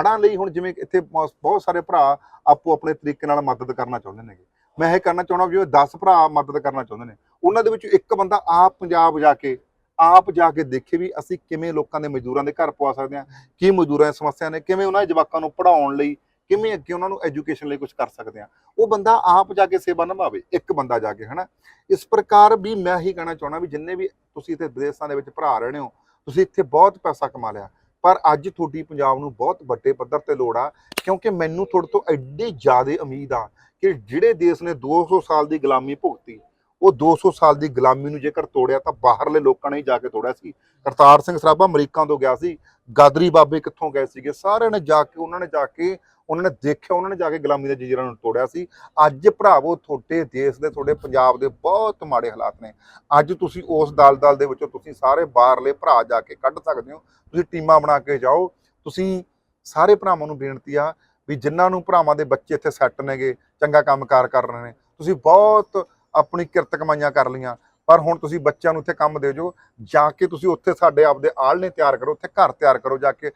ਹੜ੍ਹਾਂ ਲਈ ਹੁਣ ਜਿਵੇਂ ਇੱਥੇ ਬ- ਬਹੁਤ ਸਾਰੇ ਭਰਾ ਆਪੋ ਆਪਣੇ ਤਰੀਕੇ ਨਾਲ ਮਦਦ ਕਰਨਾ ਚਾਹੁੰਦੇ ਨੇਗੇ। ਮੈਂ ਇਹ ਕਰਨਾ ਚਾਹੁੰਦਾ ਵੀ ਉਹ 10 ਭਰਾ ਮਦਦ ਕਰਨਾ ਚਾਹੁੰਦੇ ਨੇ। ਉਹਨਾਂ ਦੇ ਵਿੱਚੋਂ ਇੱਕ ਬੰਦਾ ਆਪ ਪੰਜਾਬ ਜਾ ਕੇ, ਆਪ ਜਾ ਕੇ ਦੇਖੇ ਵੀ ਅਸੀਂ ਕਿਵੇਂ ਲੋਕਾਂ ਦੇ ਮਜ਼ਦੂਰਾਂ ਦੇ ਘਰ ਪਵਾ ਸਕਦੇ ਹਾਂ, ਕੀ ਮਜ਼ਦੂਰਾਂ ਦੀ ਸਮੱਸਿਆ ਨੇ, ਕਿਵੇਂ ਉਹਨਾਂ ਦੇ ਜਵਾਕਾਂ ਨੂੰ ਪੜ੍ਹਾਉਣ ਲਈ, ਕਿਵੇਂ ਅੱਗੇ ਉਹਨਾਂ ਨੂੰ ਐਜੂਕੇਸ਼ਨ ਲਈ ਕੁਝ ਕਰ ਸਕਦੇ ਹਾਂ। ਉਹ ਬੰਦਾ ਆਪ ਜਾ ਕੇ ਸੇਵਾ ਨਿਭਾਵੇ, ਇੱਕ ਬੰਦਾ ਜਾ ਕੇ, ਹਨਾ? ਇਸ ਪ੍ਰਕਾਰ ਵੀ ਮੈਂ ਹੀ ਕਹਿਣਾ ਚਾਹੁੰਦਾ ਵੀ ਜਿੰਨੇ ਵੀ ਤੁਸੀਂ ਇੱਥੇ ਵਿਦੇਸ਼ਾਂ ਦੇ ਵਿੱਚ ਭਰਾ ਰਹਿਣੇ ਹੋ, ਤੁਸੀਂ ਇੱਥੇ ਬਹੁਤ ਪੈਸਾ ਕਮਾ ਲਿਆ। ਪਰ ਅੱਜ ਤੁਹਾਡੀ ਪੰਜਾਬ ਨੂੰ ਬਹੁਤ ਵੱਡੇ ਪੱਧਰ ਤੇ ਲੋੜ ਆ, ਕਿਉਂਕਿ ਮੈਨੂੰ ਤੁਹਾਡੇ ਤੋਂ ਐਡੀ ਜ਼ਿਆਦਾ ਉਮੀਦ ਆ ਕਿ ਜਿਹੜੇ ਦੇਸ਼ ਨੇ 200 ਸਾਲ ਦੀ ਗੁਲਾਮੀ ਭੁਗਤੀ, ਉਹ 200 ਸਾਲ ਦੀ ਗੁਲਾਮੀ ਨੂੰ ਜੇਕਰ ਤੋੜਿਆ ਤਾਂ ਬਾਹਰਲੇ ਲੋਕਾਂ ਨੇ ਹੀ ਜਾ ਕੇ ਤੋੜਿਆ ਸੀ। ਕਰਤਾਰ ਸਿੰਘ ਸਰਾਭਾ ਅਮਰੀਕਾ ਤੋਂ ਗਿਆ ਸੀ, ਗਾਦਰੀ ਬਾਬੇ ਕਿੱਥੋਂ ਗਏ ਸੀਗੇ, ਸਾਰਿਆਂ ਨੇ ਜਾ ਕੇ, ਉਹਨਾਂ ਨੇ ਜਾ ਕੇ ਉਹਨਾਂ ਨੇ ਦੇਖਿਆ, ਉਹਨਾਂ ਨੇ ਜਾ ਕੇ ਗੁਲਾਮੀ ਦੇ ਜੰਜੀਰਾਂ ਨੂੰ ਤੋੜਿਆ ਸੀ। ਅੱਜ ਭਰਾਵੋ, ਤੁਹਾਡੇ ਦੇਸ਼ ਦੇ, ਤੁਹਾਡੇ ਪੰਜਾਬ ਦੇ ਬਹੁਤ ਮਾੜੇ ਹਾਲਾਤ ਨੇ। ਅੱਜ ਤੁਸੀਂ ਉਸ ਦਲ-ਦਲ ਦੇ ਵਿੱਚੋਂ ਤੁਸੀਂ ਸਾਰੇ ਬਾਹਰਲੇ ਭਰਾ ਜਾ ਕੇ ਕੱਢ ਸਕਦੇ ਹੋ। ਤੁਸੀਂ ਟੀਮਾਂ ਬਣਾ ਕੇ ਜਾਓ। ਤੁਸੀਂ ਸਾਰੇ ਭਰਾਵਾਂ ਨੂੰ ਬੇਨਤੀ ਆ ਵੀ ਜਿਨ੍ਹਾਂ ਨੂੰ ਭਰਾਵਾਂ ਦੇ ਬੱਚੇ ਇੱਥੇ ਸੈੱਟ ਨੇਗੇ, ਚੰਗਾ ਕੰਮਕਾਰ ਕਰ ਰਹੇ ਨੇ, ਤੁਸੀਂ ਬਹੁਤ ਆਪਣੀ ਕਿਰਤ ਕਮਾਈਆਂ ਕਰ ਲਈਆਂ। ਪਰ ਹੁਣ ਤੁਸੀਂ ਬੱਚਿਆਂ ਨੂੰ ਇੱਥੇ ਕੰਮ ਦੇ ਜੋ ਜਾ ਕੇ ਤੁਸੀਂ ਉੱਥੇ ਸਾਡੇ ਆਪਦੇ ਆਲ੍ਹਣੇ ਤਿਆਰ ਕਰੋ, ਉੱਥੇ ਘਰ ਤਿਆਰ ਕਰੋ ਜਾ ਕੇ।